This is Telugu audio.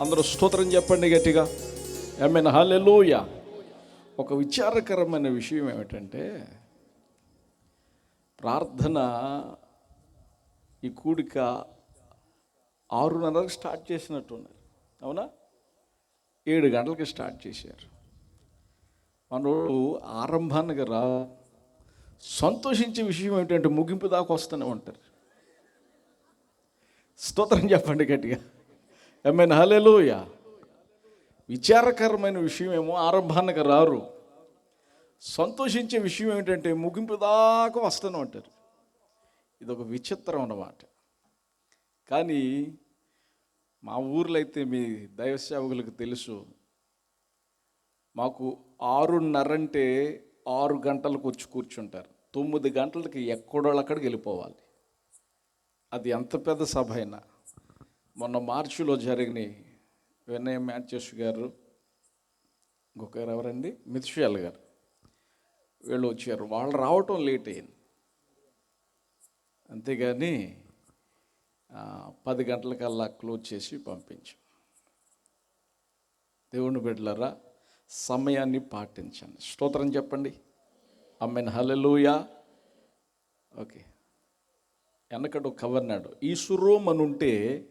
అందరూ స్తోత్రం చెప్పండి గట్టిగా. ఎమ్మెన్ హల్లెలూయ ఒక విచారకరమైన విషయం ఏమిటంటే ప్రార్థన ఈ కూడిక ఆరున్నరకు స్టార్ట్ చేసినట్టున్నారు. అవునా? ఏడు గంటలకి స్టార్ట్ చేశారు. మనోడు ఆరంభానికి రా సంతోషించే విషయం ఏమిటంటే ముగింపు దాకా వస్తూనే ఉంటారు. స్తోత్రం చెప్పండి గట్టిగా. ఏమైనా హలేలోయ విచారకరమైన విషయం ఏమో ఆరంభానికి రారు. సంతోషించే విషయం ఏమిటంటే ముగింపు దాకా వస్తాను అంటారు. ఇది ఒక విచిత్రం అన్నమాట. కానీ మా ఊర్లో అయితే మీ దైవ సేవకులకు తెలుసు మాకు ఆరున్నరంటే ఆరు గంటలకు వచ్చి కూర్చుంటారు. తొమ్మిది గంటలకి ఎక్కడోళ్ళు అక్కడికి వెళ్ళిపోవాలి. అది ఎంత పెద్ద సభ అయినా. మొన్న మార్చిలో జరిగిన వినయ్ మ్యాచెస్ గారు ఇంకొకరు ఎవరండి? మిత్షియాల్ గారు. వీళ్ళు వచ్చారు. వాళ్ళు రావటం లేట్ అయింది. అంతేగాని పది గంటలకల్లా క్లోజ్ చేసి పంపించాం. దేవుని బిడ్డలరా సమయాన్ని పాటించండి. స్తోత్రం చెప్పండి. అమ్మాయిని హలలుయా ఓకే. వెనకడు కవర్నాడు. ఈ సురోమ్ అని ఉంటే